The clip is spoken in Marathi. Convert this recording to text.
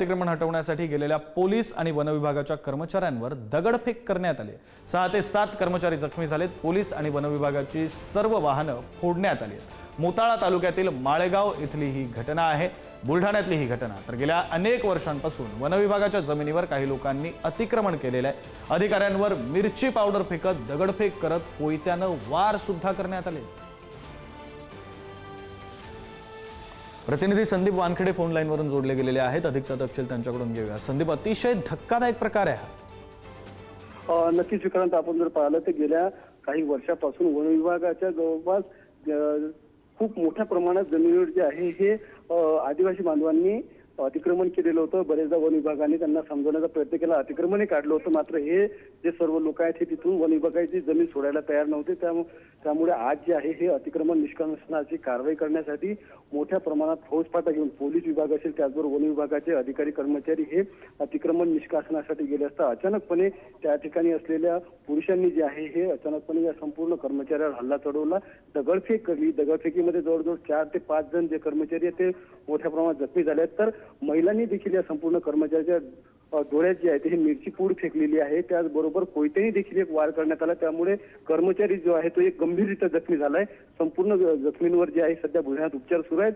अतिक्रमण हटवण्यासाठी गेलेल्या पोलीस आणि वनविभागाच्या कर्मचाऱ्यांवर दगडफेक करण्यात आली. सहा ते सात कर्मचारी जखमी झालेत. पोलीस आणि वनविभागाची सर्व वाहनं फोडण्यात आली आहेत. मोताळा तालुक्यातील माळेगाव इथली ही घटना आहे. बुलढाण्यातली ही घटना. तर गेल्या अनेक वर्षांपासून वनविभागाच्या जमिनीवर काही लोकांनी अतिक्रमण केलेलं आहे. अधिकाऱ्यांवर मिरची पावडर फेकत दगडफेक करत कोयत्यानं वार सुद्धा करण्यात आले. प्रतिनिधी संदीप वानखेडे फोन लाईनवरून जोडले गेलेले आहेत. अधिकचा तपशील त्यांच्याकडून घेऊया. संदीप अतिशय धक्कादायक प्रकार आहे हा नक्कीच विक्रांत आपण जर पाहिलं तर गेल्या काही वर्षापासून वन विभागाच्या जवळपास खूप मोठ्या प्रमाणात जमिनीवर जे आहे हे आदिवासी बांधवांनी अतिक्रमण केलेलं होतं. बरेचदा वन विभागाने त्यांना समजवण्याचा प्रयत्न केला. अतिक्रमणही काढलं होतं. मात्र हे जे सर्व लोक आहेत हे तिथून वन विभागाची जमीन सोडायला तयार नव्हते. त्यामुळे आज जे आहे हे अतिक्रमण निष्कासनाची कारवाई करण्यासाठी मोठ्या प्रमाणात फौजफाटा घेऊन पोलीस विभाग असेल त्याचबरोबर वन विभागाचे अधिकारी कर्मचारी हे अतिक्रमण निष्कासनासाठी गेले असता अचानकपणे त्या ठिकाणी असलेल्या पुरुषांनी जे आहे हे अचानकपणे या संपूर्ण कर्मचाऱ्यावर हल्ला चढवला. दगडफेक करली दगडफेकीमध्ये जवळजवळ चार ते पाच जण जे कर्मचारी आहेत ते मोठ्या प्रमाणात जखमी झाले आहेत. तर महिलांनी देखील या संपूर्ण कर्मचाऱ्याच्या डोळ्यात जे आहे ते मिरची पूड फेकलेली आहे. त्याचबरोबर कोयत्याने देखील एक वार करण्यात आला. त्यामुळे कर्मचारी जो आहे तो एक गंभीररित्या जखमी झालाय. संपूर्ण जखमींवर जे आहे सध्या बुलढाण्यात उपचार सुरू आहेत.